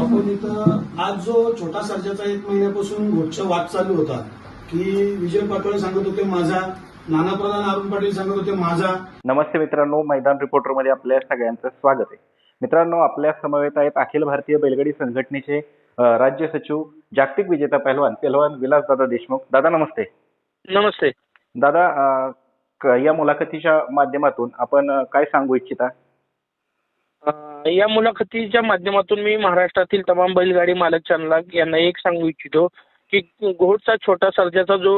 आपण इथं आज जो छोटा सर्जाचा एक महिन्यापासून घोटचा वाद चालू होता की विजय पाटोळे सांगत होते माझा नाना प्रधान अरुण पाटील सांगत होते माझा. नमस्ते मित्रांनो मैदान रिपोर्टरमध्ये आपल्या सगळ्यांचं स्वागत आहे. मित्रांनो आपल्या समवेत आहेत अखिल भारतीय बैलगाडी संघटनेचे राज्य सचिव जागतिक विजेता पहलवान पहलवान विलास दादा देशमुख. दादा नमस्ते. नमस्ते. दादा या मुलाखतीच्या माध्यमातून आपण काय सांगू इच्छिता? या मुलाखतीच्या माध्यमातून मी महाराष्ट्रातील तमाम बैलगाडी मालक चालक यांना एक सांगू इच्छितो की घोडचा छोटा सर्जाचा जो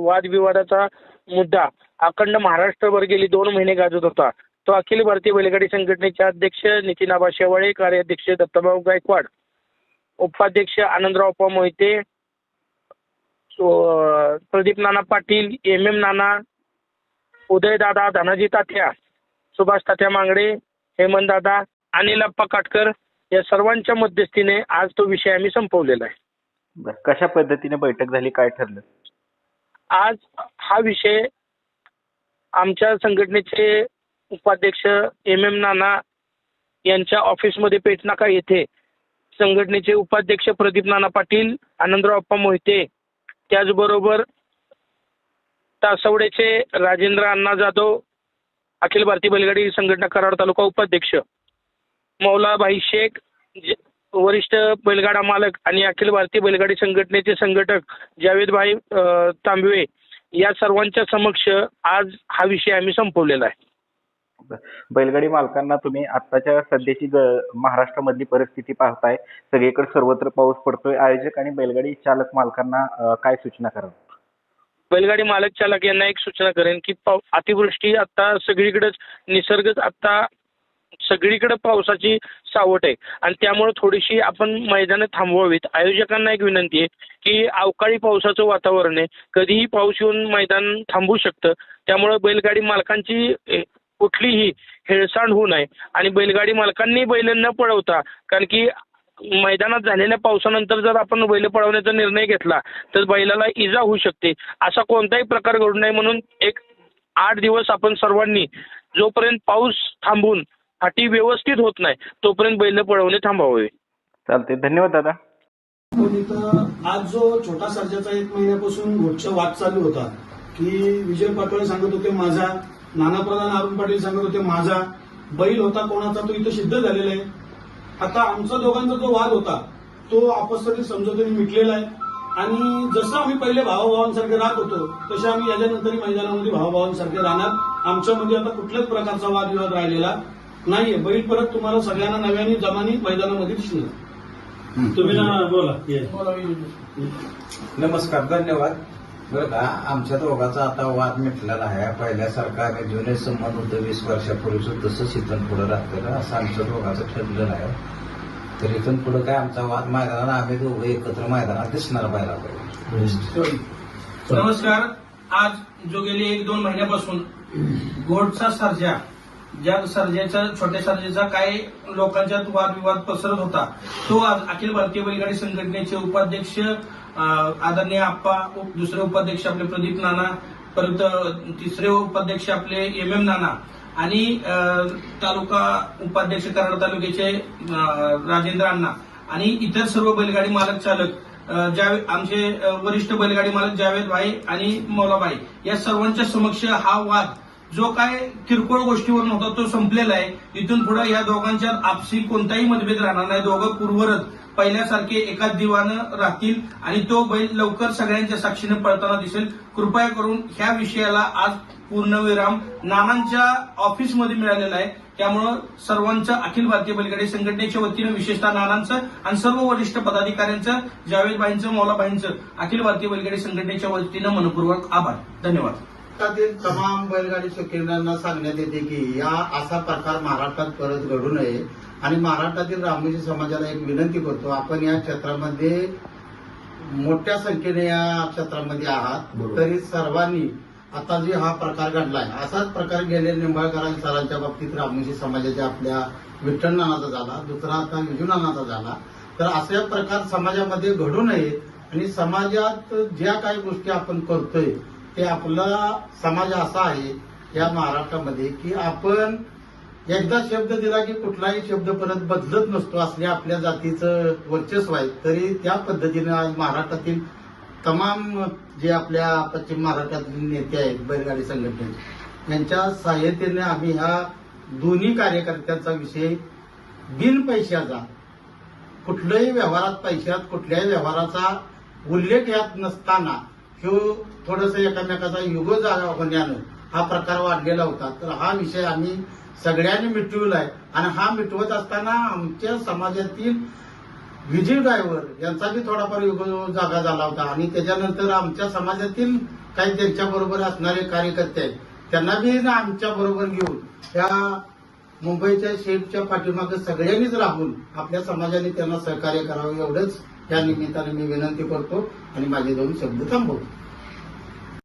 वादविवादाचा मुद्दा अखंड महाराष्ट्रभर गेली दोन महिने गाजत होता तो अखिल भारतीय बैलगाडी संघटनेचे अध्यक्ष नितीन आबा शेवाळे कार्याध्यक्ष दत्ताभाऊ गायकवाड उपाध्यक्ष आनंदराव पा मोहिते सो- प्रदीप नाना पाटील एम एम नाना उदयदादा धनाजी तात्या सुभाष तात्या मांगडे हेमंत दादा अनिल अप्पा काटकर या सर्वांच्या मध्यस्थीने आज तो विषय आम्ही संपवलेला आहे. कशा पद्धतीने बैठक झाली काय ठरलं? आज हा विषय आमच्या संघटनेचे उपाध्यक्ष एम एम नाना यांच्या ऑफिसमध्ये पेटनाका येथे संघटनेचे उपाध्यक्ष प्रदीप नाना पाटील आनंदराव अप्पा मोहिते त्याचबरोबर तासवडेचे राजेंद्र अण्णा जाधव अखिल भारतीय बैलगाडी संघटना कराड तालुका उपाध्यक्ष मौलाभाई शेख वरिष्ठ बैलगाडा मालक आणि अखिल भारतीय बैलगाडी संघटनेचे संघटक जावेदभाई तांबवे या सर्वांच्या समक्ष आज हा विषय आम्ही संपवलेला आहे. बैलगाडी मालकांना तुम्ही आताच्या सध्याची महाराष्ट्रामधली परिस्थिती पाहताय सगळीकडे सर्वत्र पाऊस पडतोय. आयोजक आणि बैलगाडी चालक मालकांना काय सूचना कराल? बैलगाडी मालक चालक यांना एक सूचना करेन की पाव अतिवृष्टी आता सगळीकडेच निसर्गच आता सगळीकडे पावसाची सावट आहे. आणि त्यामुळे थोडीशी आपण मैदानं थांबवावीत. आयोजकांना एक विनंती आहे की अवकाळी पावसाचं वातावरण आहे. कधीही पाऊस येऊन मैदान थांबू शकतं. त्यामुळे बैलगाडी मालकांची कुठलीही हेळसांड होऊ नये. आणि बैलगाडी मालकांनी बैल न पळवता. कारण की मैदानात झालेल्या पावसानंतर जर आपण बैल पळवण्याचा निर्णय घेतला तर बैलाला इजा होऊ शकते. असा कोणताही प्रकार घडू नये म्हणून एक आठ दिवस आपण सर्वांनी जोपर्यंत पाऊस थांबून अटी व्यवस्थित होत नाही तोपर्यंत बैल पळवणे थांबवावे चालते धन्यवाद दादा. आज जो छोटा सर्जाचा एक महिन्यापासून घोटचा वाद चालू होता की विजय पाटोळे सांगत होते माझा नाना प्रधान अरुण पाटील सांगत होते माझा बैल होता कोणाचा तो इथं सिद्ध झालेला आहे. आता आमचा दोघांचा जो वाद होता तो आपस्तरीत समजोतीने मिटलेला आहे. आणि जसं आम्ही पहिले भावाभावांसारखे राहत होतो तसे आम्ही याच्यानंतरही मैदानामध्ये भावाभावांसारखे राहणार. आमच्यामध्ये आता कुठल्याच प्रकारचा वादविवाद राहिलेला नाहीये. बैल परत तुम्हाला सगळ्यांना नव्याने जमानी मैदानामध्ये दिसणार. तुम्ही ना बोला. नमस्कार धन्यवाद. का आमच्या दोघाचा आता वाद मिटलेला आहे. पहिल्यासारखा आम्ही जुने संबंध होतं वीस वर्षापूर्वीच तसंच इथून पुढे राहतं असं आमच्या दोघाचं ठरलेलं आहे. तर इथून पुढे काय आमचा वाद मैदानात आम्ही दोघं एकत्र मैदानात दिसणार पाहिला नमस्कार. आज जो गेले एक दोन महिन्यापासून गोडचा सर्जा ज्या सर्जेचा छोट्या सर्जेचा काय लोकांच्यात वादविवाद पसरत होता तो आज अखिल भारतीय बैलगाडी संघटनेचे उपाध्यक्ष आदरणीय आप्पा उप- दुसरे उपाध्यक्ष आपले प्रदीप नाना परत तिसरे उपाध्यक्ष आपले एम एम नाना आणि तालुका उपाध्यक्ष कराड तालुक्याचे राजेंद्र अण्णा आणि इतर सर्व बैलगाडी मालक चालक ज्यावे आमचे वरिष्ठ बैलगाडी मालक जावेद भाई आणि मौलाबाई या सर्वांच्या समक्ष हा वाद जो काय किरकोळ गोष्टीवर नव्हता तो संपलेला आहे. इथून पुढे या दोघांच्या आपसी कोणताही मतभेद राहणार नाही. दोघं पूर्वरत पहिल्यासारखे एकाच दिवानं राहतील आणि तो बैल लवकर सगळ्यांच्या साक्षीने पळताना दिसेल. कृपया करून ह्या विषयाला आज पूर्णविराम नानांच्या ऑफिसमध्ये मिळालेला आहे. त्यामुळं सर्वांचं अखिल भारतीय बैलगाडी संघटनेच्या वतीनं विशेषतः नानांचं आणि सर्व वरिष्ठ पदाधिकाऱ्यांचं जावेदबाईंचं मौलाबाईंचं अखिल भारतीय बैलगाडी संघटनेच्या वतीनं मनपूर्वक आभार. धन्यवाद. महाराष्ट्रातील तमाम बैलगाडी शौकीनांना सांगण्यात येते की या असा प्रकार महाराष्ट्रात परत घडू नये. आणि महाराष्ट्रातील रामोजी समाजाला एक विनंती करतो आपण या क्षेत्रामध्ये मोठ्या संख्येने या क्षेत्रामध्ये आहात. तरी सर्वांनी आता जे हा प्रकार घडलाय असाच प्रकार गेले निंबाळकर सरांच्या बाबतीत रामोजी समाजाच्या आपल्या विठ्ठल नानाचा झाला दुसरा आता नानाचा झाला. तर असे प्रकार समाजामध्ये घडू नयेत. आणि समाजात ज्या काही गोष्टी आपण करतोय ते आपला समाज असा आहे या महाराष्ट्रामध्ये की आपण एकदा शब्द दिला की कुठलाही शब्द परत बदलत नसतो असल्या आपल्या जातीचं वर्चस्व आहे. तरी त्या पद्धतीने आज महाराष्ट्रातील तमाम जे आपल्या पश्चिम महाराष्ट्रातील नेते आहेत बैलगाडी संघटनेचे यांच्या सहाय्यतेने आम्ही ह्या दोन्ही कार्यकर्त्यांचा विषय बिन पैशाचा कुठल्याही व्यवहारात पैशात कुठल्याही व्यवहाराचा उल्लेख यात नसताना ह्यो थोडस एकामेकाचा युग जागा होण्यानं हा प्रकार वाढलेला होता. तर हा विषय आम्ही सगळ्यांनी मिटविलाय. आणि हा मिटवत असताना आमच्या समाजातील विजय ड्रायव्हर यांचा बी थोडाफार युग जागा झाला होता. आणि त्याच्यानंतर आमच्या समाजातील काही त्यांच्या बरोबर असणारे कार्यकर्ते आहेत त्यांना बी ना आमच्या बरोबर घेऊन त्या मुंबईच्या शेपच्या पाठीमागे सगळ्यांनीच राहून आपल्या समाजाने त्यांना सहकार्य करावं एवढंच या निमित्ताने मी विनंती करतो आणि माझे दोन शब्द थांबवतो.